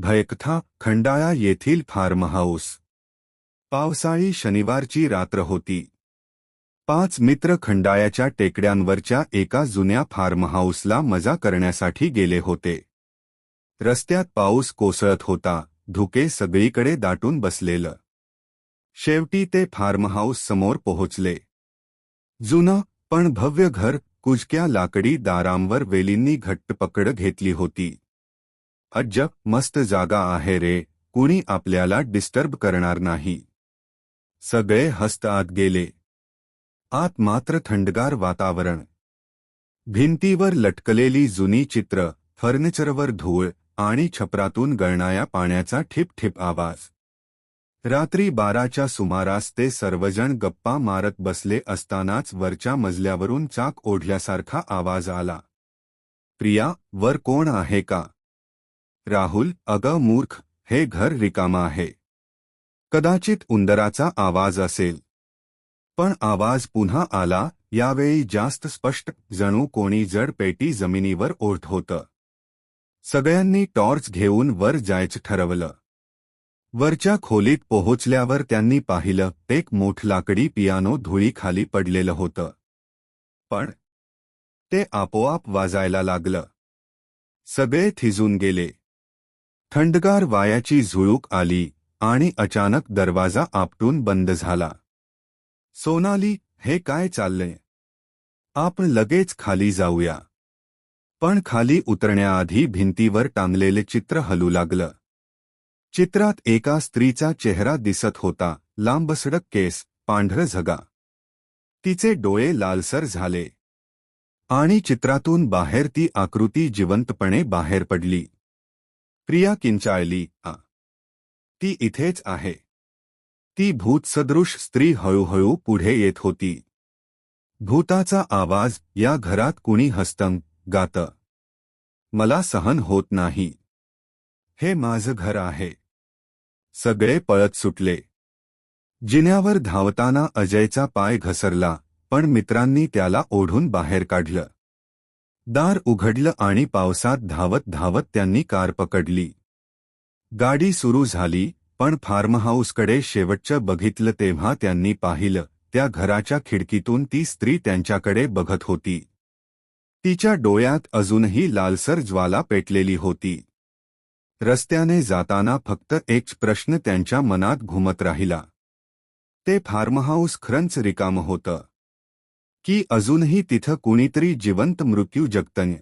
भयकथा खंडाळा येथील form house पावसाळी शनिवारची रात्र होती. पाच मित्र खंडाळ्याच्या टेकड्यांवरच्या एका जुन्या फार्म हाऊसला मजा करण्यासाठी गेले होते. रस्त्यात पाऊस कोसळत होता धुके सगळीकडे दाटून बसलेलं. शेवटी ते फार्म हाऊस समोर पोहोचले. जुनं पण भव्य घर कुजक्या लाकडी दारांवर वेलींनी घट्ट पकड घेतली होती. अज्जब मस्त जागा आहे रे कुणी आपल्याला डिस्टर्ब करणार नाही. सगळे हस्त आत गेले. आत मात्र थंडगार वातावरण. भिंतीवर लटकलेली जुनी चित्र फर्निचरवर धूळ आणि छपरातून गळणाया पाण्याचा ठिप ठिप आवाज. रात्री बाराच्या सुमारास ते सर्वजण गप्पा मारत बसले असतानाच वरच्या मजल्यावरून चाक ओढल्यासारखा आवाज आला. प्रिया वर कोण आहे का? राहुल अग मूर्ख हे घर रिकामा आहे. कदाचित उंदराचा आवाज असेल. पण आवाज पुन्हा आला यावेळी जास्त स्पष्ट जणू कोणी जड पेटी जमिनीवर ओढ होतं. सगळ्यांनी टॉर्च घेऊन वर जायचं ठरवलं. वरच्या खोलीत पोहोचल्यावर त्यांनी पाहिलं एक मोठ लाकडी पियानो धुळीखाली पडलेलं होतं. पण ते आपोआप वाजायला लागलं. सगळे थिजून गेले. थंडगार वायाची झुळूक आली आणि अचानक दरवाजा आपटून बंद झाला. सोनाली हे काय चाललंय? आपण लगेच खाली जाऊया. पण खाली उतरण्याआधी भिंतीवर टांगलेले चित्र हलू लागलं. चित्रात एका स्त्रीचा चेहरा दिसत होता लांबसडक केस पांढर झगा. तिचे डोळे लालसर झाले. आणि चित्रातून बाहेर ती आकृती जिवंतपणे बाहेर पडली. प्रिया किंचाळली आ. ती इथेच आहे. ती भूतसदृश स्त्री हळूहळू पुढे येत होती. भूताचा आवाज या घरात कुणी हस्तंग गात. मला सहन होत नाही. हे माझं घर आहे. सगळे पळत सुटले. जिन्यावर धावताना अजयचा पाय घसरला पण मित्रांनी त्याला ओढून बाहेर काढलं. दार उघडलं आणि पावसात धावत धावत त्यांनी कार पकडली. गाडी सुरू झाली पण फार्महाऊसकडे शेवटचं बघितलं तेव्हा त्यांनी पाहिलं त्या घराच्या खिडकीतून ती स्त्री त्यांच्याकडे बघत होती. तिच्या डोळ्यात अजूनही लालसर ज्वाला पेटलेली होती. रस्त्याने जाताना फक्त एक प्रश्न त्यांच्या मनात घुमत राहिला. ते फार्महाऊस खरंच रिकामं होतं. की अजूनही तिथं कुणीतरी जिवंत मृत्यू जगतंय.